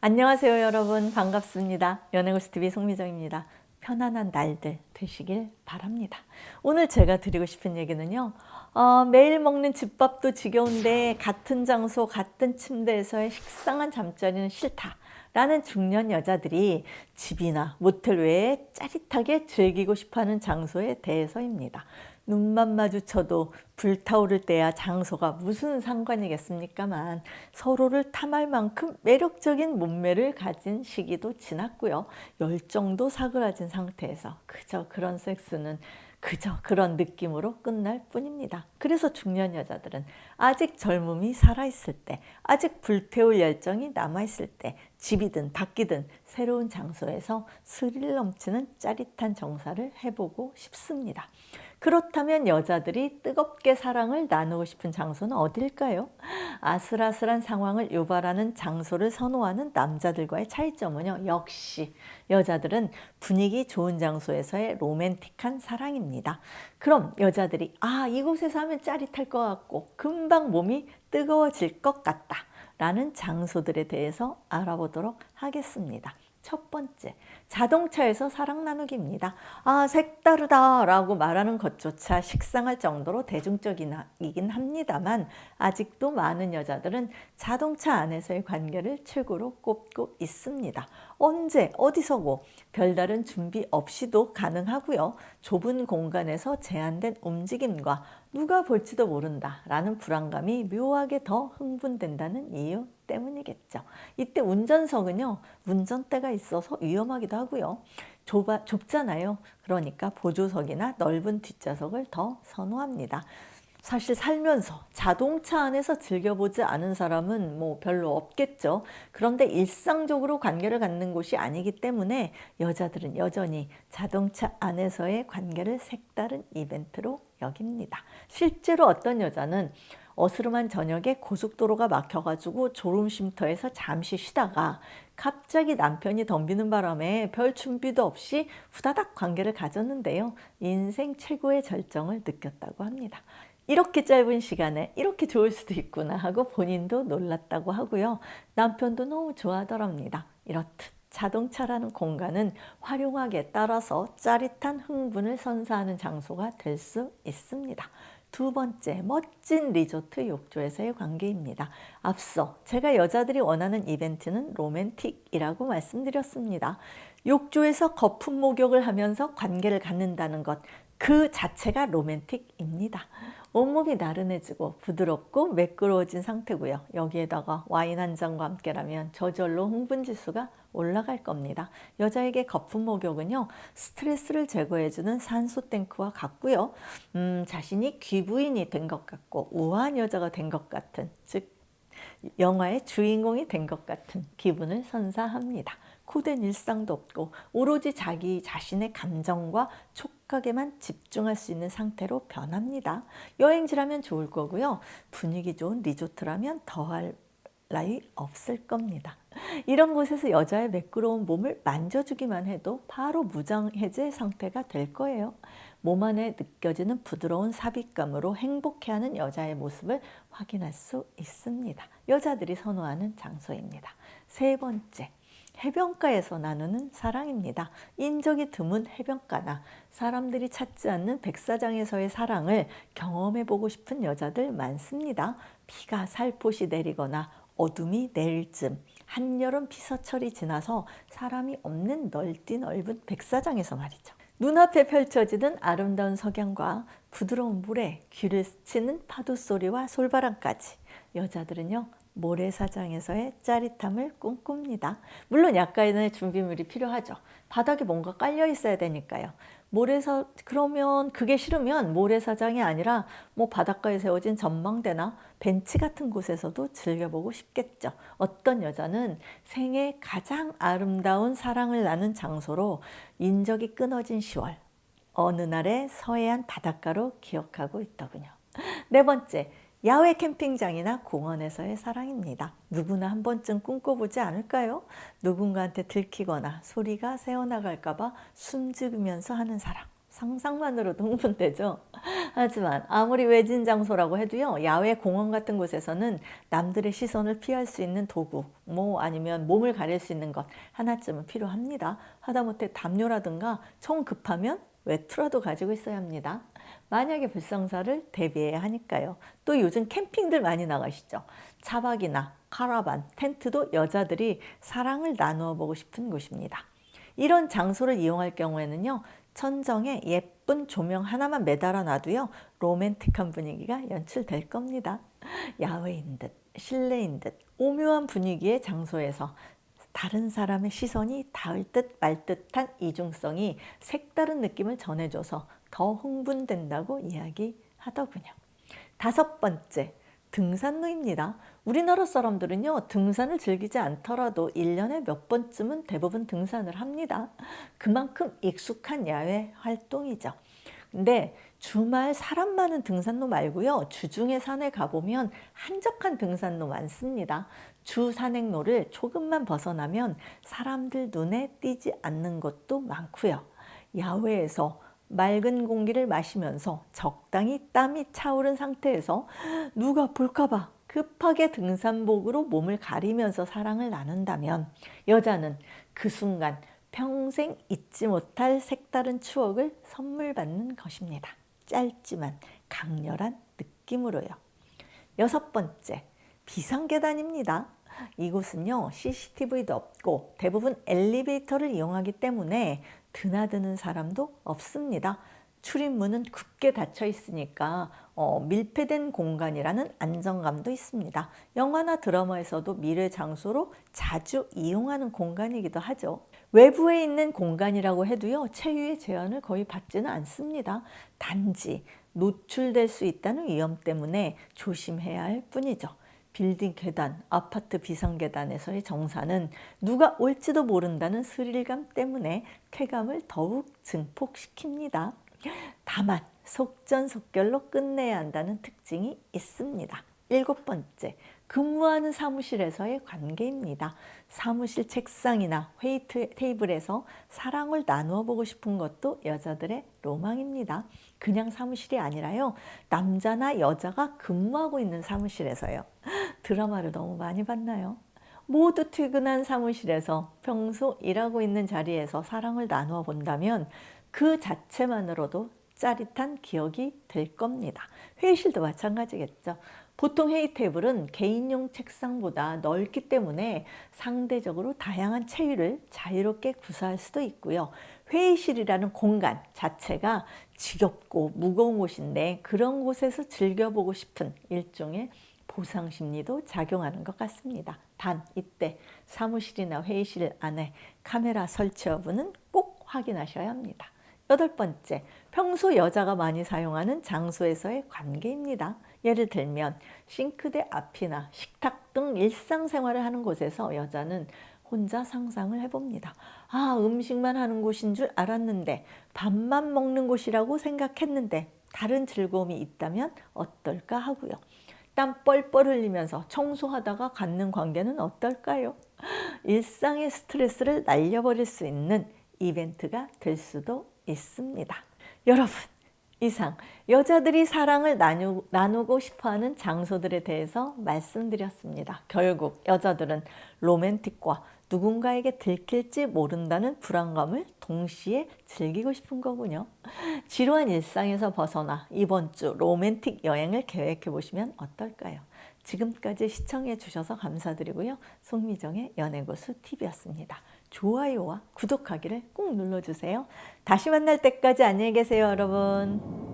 안녕하세요 여러분. 반갑습니다. 연예고스TV 송미정입니다. 편안한 날들 되시길 바랍니다. 오늘 제가 드리고 싶은 얘기는요 어, 매일 먹는 집밥도 지겨운데 같은 장소 같은 침대에서의 식상한 잠자리는 싫다. 라는 중년 여자들이 집이나 모텔 외에 짜릿하게 즐기고 싶어하는 장소에 대해서입니다 눈만 마주쳐도 불타오를 때야 장소가 무슨 상관이겠습니까만 서로를 탐할 만큼 매력적인 몸매를 가진 시기도 지났고요. 열정도 사그라진 상태에서 그저 그런 섹스는 그저 그런 느낌으로 끝날 뿐입니다. 그래서 중년 여자들은 아직 젊음이 살아있을 때, 아직 불태울 열정이 남아있을 때, 집이든 밖이든 새로운 장소에서 스릴 넘치는 짜릿한 정사를 해보고 싶습니다. 그렇다면 여자들이 뜨겁게 사랑을 나누고 싶은 장소는 어딜까요? 아슬아슬한 상황을 유발하는 장소를 선호하는 남자들과의 차이점은요, 역시 여자들은 분위기 좋은 장소에서의 로맨틱한 사랑입니다. 그럼 여자들이 아, 이곳에서 하면 짜릿할 것 같고 금방 몸이 뜨거워질 것 같다. 라는 장소들에 대해서 알아보도록 하겠습니다. 첫 번째, 자동차에서 사랑 나누기입니다. 아, 색다르다 라고 말하는 것조차 식상할 정도로 대중적이긴 합니다만 아직도 많은 여자들은 자동차 안에서의 관계를 최고로 꼽고 있습니다. 언제, 어디서고 별다른 준비 없이도 가능하고요. 좁은 공간에서 제한된 움직임과 누가 볼지도 모른다 라는 불안감이 묘하게 더 흥분된다는 이유 때문이겠죠. 이때 운전석은요, 운전대가 있어서 위험하기도 하고요. 좁아, 좁잖아요. 그러니까 보조석이나 넓은 뒷좌석을 더 선호합니다. 사실 살면서 자동차 안에서 즐겨보지 않은 사람은 뭐 별로 없겠죠. 그런데 일상적으로 관계를 갖는 곳이 아니기 때문에 여자들은 여전히 자동차 안에서의 관계를 색다른 이벤트로 여깁니다. 실제로 어떤 여자는 어스름한 저녁에 고속도로가 막혀가지고 졸음쉼터에서 잠시 쉬다가 갑자기 남편이 덤비는 바람에 별 준비도 없이 후다닥 관계를 가졌는데요. 인생 최고의 절정을 느꼈다고 합니다. 이렇게 짧은 시간에 이렇게 좋을 수도 있구나 하고 본인도 놀랐다고 하고요. 남편도 너무 좋아하더랍니다. 이렇듯 자동차라는 공간은 활용하기에 따라서 짜릿한 흥분을 선사하는 장소가 될 수 있습니다. 두 번째, 멋진 리조트 욕조에서의 관계입니다. 앞서 제가 여자들이 원하는 이벤트는 로맨틱이라고 말씀드렸습니다. 욕조에서 거품 목욕을 하면서 관계를 갖는다는 것, 그 자체가 로맨틱입니다. 온몸이 나른해지고 부드럽고 매끄러워진 상태고요. 여기에다가 와인 한 잔과 함께라면 저절로 흥분 지수가 올라갈 겁니다. 여자에게 거품 목욕은요, 스트레스를 제거해주는 산소 탱크와 같고요. 음, 자신이 귀부인이 된 것 같고 우아한 여자가 된 것 같은, 즉 영화의 주인공이 된 것 같은 기분을 선사합니다. 고된 일상도 없고 오로지 자기 자신의 감정과 촉각에만 집중할 수 있는 상태로 변합니다. 여행지라면 좋을 거고요. 분위기 좋은 리조트라면 더할 나위 없을 겁니다. 이런 곳에서 여자의 매끄러운 몸을 만져주기만 해도 바로 무장해제 상태가 될 거예요. 몸 안에 느껴지는 부드러운 삽입감으로 행복해하는 여자의 모습을 확인할 수 있습니다. 여자들이 선호하는 장소입니다. 세 번째, 해변가에서 나누는 사랑입니다. 인적이 드문 해변가나 사람들이 찾지 않는 백사장에서의 사랑을 경험해 보고 싶은 여자들 많습니다. 비가 살포시 내리거나 어둠이 내릴 쯤 한여름 피서철이 지나서 사람이 없는 넓디 넓은 백사장에서 말이죠. 눈앞에 펼쳐지는 아름다운 석양과 부드러운 물에 귀를 스치는 파도 소리와 솔바람까지 여자들은요 모래사장에서의 짜릿함을 꿈꿉니다. 물론 약간의 준비물이 필요하죠. 바닥에 뭔가 깔려 있어야 되니까요. 모래사 그러면 그게 싫으면 모래사장이 아니라 뭐 바닷가에 세워진 전망대나 벤치 같은 곳에서도 즐겨보고 싶겠죠. 어떤 여자는 생애 가장 아름다운 사랑을 나눈 장소로 인적이 끊어진 10월 어느 날의 서해안 바닷가로 기억하고 있더군요. 네 번째, 야외 캠핑장이나 공원에서의 사랑입니다. 누구나 한 번쯤 꿈꿔보지 않을까요? 누군가한테 들키거나 소리가 새어나갈까봐 숨죽이면서 하는 사랑. 상상만으로도 흥분되죠. 하지만 아무리 외진 장소라고 해도요, 야외 공원 같은 곳에서는 남들의 시선을 피할 수 있는 도구, 뭐 아니면 몸을 가릴 수 있는 것 하나쯤은 필요합니다. 하다못해 담요라든가 총 급하면 외투라도 가지고 있어야 합니다. 만약에 불상사를 대비해야 하니까요. 또 요즘 캠핑들 많이 나가시죠. 차박이나 카라반, 텐트도 여자들이 사랑을 나누어 보고 싶은 곳입니다. 이런 장소를 이용할 경우에는요, 천정에 예쁜 조명 하나만 매달아 놔도요, 로맨틱한 분위기가 연출될 겁니다. 야외인 듯, 실내인 듯, 오묘한 분위기의 장소에서 다른 사람의 시선이 닿을 듯 말 듯한 이중성이 색다른 느낌을 전해줘서 더 흥분된다고 이야기하더군요. 다섯 번째, 등산로입니다. 우리나라 사람들은요, 등산을 즐기지 않더라도 1년에 몇 번쯤은 대부분 등산을 합니다. 그만큼 익숙한 야외 활동이죠. 근데 주말 사람 많은 등산로 말고요. 주중에 산에 가보면 한적한 등산로 많습니다. 주 산행로를 조금만 벗어나면 사람들 눈에 띄지 않는 곳도 많고요. 야외에서 맑은 공기를 마시면서 적당히 땀이 차오른 상태에서 누가 볼까봐 급하게 등산복으로 몸을 가리면서 사랑을 나눈다면 여자는 그 순간 평생 잊지 못할 색다른 추억을 선물 받는 것입니다. 짧지만 강렬한 느낌으로요. 여섯 번째, 비상계단입니다. 이곳은요, CCTV도 없고 대부분 엘리베이터를 이용하기 때문에 드나드는 사람도 없습니다. 출입문은 굳게 닫혀 있으니까 어, 밀폐된 공간이라는 안정감도 있습니다. 영화나 드라마에서도 미래 장소로 자주 이용하는 공간이기도 하죠. 외부에 있는 공간이라고 해도요, 체유의 제한을 거의 받지는 않습니다. 단지 노출될 수 있다는 위험 때문에 조심해야 할 뿐이죠. 빌딩 계단, 아파트 비상 계단에서의 정사는 누가 올지도 모른다는 스릴감 때문에 쾌감을 더욱 증폭시킵니다. 다만 속전속결로 끝내야 한다는 특징이 있습니다. 일곱 번째, 근무하는 사무실에서의 관계입니다. 사무실 책상이나 회의 테이블에서 사랑을 나누어 보고 싶은 것도 여자들의 로망입니다. 그냥 사무실이 아니라요. 남자나 여자가 근무하고 있는 사무실에서요. 드라마를 너무 많이 봤나요? 모두 퇴근한 사무실에서 평소 일하고 있는 자리에서 사랑을 나누어 본다면 그 자체만으로도 짜릿한 기억이 될 겁니다. 회의실도 마찬가지겠죠. 보통 회의 테이블은 개인용 책상보다 넓기 때문에 상대적으로 다양한 체위를 자유롭게 구사할 수도 있고요. 회의실이라는 공간 자체가 지겹고 무거운 곳인데 그런 곳에서 즐겨보고 싶은 일종의 보상 심리도 작용하는 것 같습니다. 단 이때 사무실이나 회의실 안에 카메라 설치 여부는 꼭 확인하셔야 합니다. 여덟 번째, 평소 여자가 많이 사용하는 장소에서의 관계입니다. 예를 들면 싱크대 앞이나 식탁 등 일상생활을 하는 곳에서 여자는 혼자 상상을 해봅니다. 아, 음식만 하는 곳인 줄 알았는데 밥만 먹는 곳이라고 생각했는데 다른 즐거움이 있다면 어떨까 하고요. 땀 뻘뻘 흘리면서 청소하다가 갖는 관계는 어떨까요? 일상의 스트레스를 날려버릴 수 있는 이벤트가 될 수도 있습니다. 여러분, 이상 여자들이 사랑을 나누, 나누고 싶어하는 장소들에 대해서 말씀드렸습니다. 결국 여자들은 로맨틱과 누군가에게 들킬지 모른다는 불안감을 동시에 즐기고 싶은 거군요. 지루한 일상에서 벗어나 이번 주 로맨틱 여행을 계획해 보시면 어떨까요? 지금까지 시청해 주셔서 감사드리고요. 송미정의 연애고수 TV였습니다. 좋아요와 구독하기를 꼭 눌러주세요. 다시 만날 때까지 안녕히 계세요, 여러분.